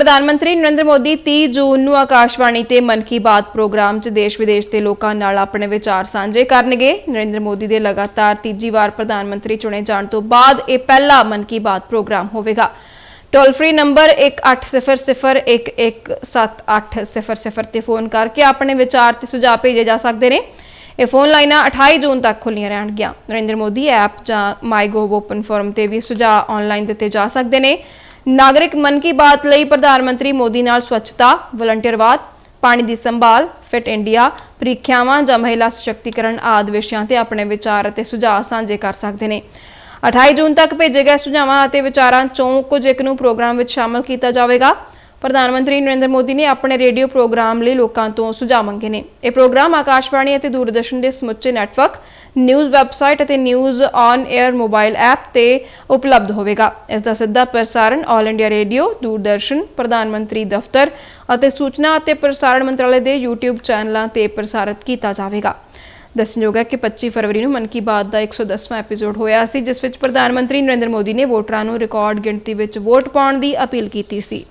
ਪ੍ਰਧਾਨ ਮੰਤਰੀ ਨਰਿੰਦਰ ਮੋਦੀ 30 ਜੂਨ ਨੂੰ ਆਕਾਸ਼ਵਾਣੀ ਤੇ ਮਨ ਕੀ ਬਾਤ ਪ੍ਰੋਗਰਾਮ 'ਚ ਦੇਸ਼ ਵਿਦੇਸ਼ ਦੇ ਲੋਕਾਂ ਨਾਲ ਆਪਣੇ ਵਿਚਾਰ ਸਾਂਝੇ ਕਰਨਗੇ। ਨਰਿੰਦਰ ਮੋਦੀ ਦੇ ਲਗਾਤਾਰ ਤੀਜੀ ਵਾਰ ਪ੍ਰਧਾਨ ਮੰਤਰੀ ਚੁਣੇ ਜਾਣ ਤੋਂ ਬਾਅਦ ਇਹ ਪਹਿਲਾ ਮਨ ਕੀ ਬਾਤ ਪ੍ਰੋਗਰਾਮ ਹੋਵੇਗਾ। ਟੋਲ ਫ੍ਰੀ ਨੰਬਰ 1800117800 ਤੇ ਫੋਨ ਕਰਕੇ ਆਪਣੇ ਵਿਚਾਰ ਤੇ ਸੁਝਾਅ ਭੇਜੇ ਜਾ ਸਕਦੇ ਨੇ। ਇਹ ਫੋਨ ਲਾਈਨਾਂ 28 ਜੂਨ ਤੱਕ ਖੁੱਲੀਆਂ ਰਹਿਣਗੀਆਂ। ਨਰਿੰਦਰ ਮੋਦੀ ਐਪ ਜਾਂ ਮਾਈਗੋਵ ਓਪਨ ਫੋਰਮ ਤੇ ਵੀ ਸੁਝਾਅ ਆਨਲਾਈਨ ਦਿੱਤੇ ਜਾ ਸਕਦੇ ਨੇ। ਨਾਗਰਿਕ ਮਨ ਕੀ ਬਾਤ ਲਈ ਪ੍ਰਧਾਨ ਮੰਤਰੀ ਮੋਦੀ ਨਾਲ ਸਵੱਛਤਾ ਵਲੰਟੀਅਰਵਾਦ ਪਾਣੀ ਦੀ ਸੰਭਾਲ, ਫਿਟ ਇੰਡੀਆ, ਪ੍ਰੀਖਿਆਵਾਂ ਜਾਂ ਮਹਿਲਾ ਸਸ਼ਕਤੀਕਰਨ ਆਦਿ ਵਿਸ਼ਿਆਂ ਤੇ ਆਪਣੇ ਵਿਚਾਰ ਅਤੇ ਸੁਝਾਅ ਸਾਂਝੇ ਕਰ ਸਕਦੇ ਨੇ। 28 ਜੂਨ ਤੱਕ ਭੇਜੇ ਗਏ ਸੁਝਾਵਾਂ ਅਤੇ ਵਿਚਾਰਾਂ ਚੋਂ ਕੁਝ ਇੱਕ ਨੂੰ ਪ੍ਰੋਗਰਾਮ ਵਿੱਚ ਸ਼ਾਮਲ ਕੀਤਾ ਜਾਵੇਗਾ। ਪ੍ਰਧਾਨ ਮੰਤਰੀ ਨਰਿੰਦਰ ਮੋਦੀ ਨੇ ਆਪਣੇ ਰੇਡੀਓ ਪ੍ਰੋਗਰਾਮ ਲਈ ਲੋਕਾਂ ਤੋਂ ਸੁਝਾਅ ਮੰਗੇ ਨੇ। ਇਹ ਪ੍ਰੋਗਰਾਮ ਆਕਾਸ਼ਵਾਣੀ ਅਤੇ ਦੂਰਦਰਸ਼ਨ ਦੇ ਸਮੁੱਚੇ ਨੈਟਵਰਕ, ਨਿਊਜ਼ ਵੈਬਸਾਈਟ ਅਤੇ news on air mobile app ਤੇ ਉਪਲਬਧ ਹੋਵੇਗਾ। ਇਸ ਦਾ ਸਿੱਧਾ ਪ੍ਰਸਾਰਣ 올 ਇੰਡੀਆ ਰੇਡੀਓ, ਦੂਰਦਰਸ਼ਨ, ਪ੍ਰਧਾਨ ਮੰਤਰੀ ਦਫ਼ਤਰ ਅਤੇ ਸੂਚਨਾ ਅਤੇ ਪ੍ਰਸਾਰਣ ਮੰਤਰਾਲੇ ਦੇ YouTube ਚੈਨਲਾਂ ਤੇ ਪ੍ਰਸਾਰਿਤ ਕੀਤਾ ਜਾਵੇਗਾ। ਦੱਸਣਯੋਗ ਹੈ ਕਿ 25 ਫਰਵਰੀ ਨੂੰ ਮਨ ਕੀ ਬਾਤ ਦਾ 110ਵਾਂ ਐਪੀਸੋਡ ਹੋਇਆ ਸੀ, ਜਿਸ ਵਿੱਚ ਪ੍ਰਧਾਨ ਮੰਤਰੀ ਨਰਿੰਦਰ ਮੋਦੀ ਨੇ ਵੋਟਰਾਂ ਨੂੰ ਰਿਕਾਰਡ ਗਿਣਤੀ ਵਿੱਚ ਵੋਟ ਪਾਉਣ ਦੀ ਅਪੀਲ ਕੀਤੀ ਸੀ।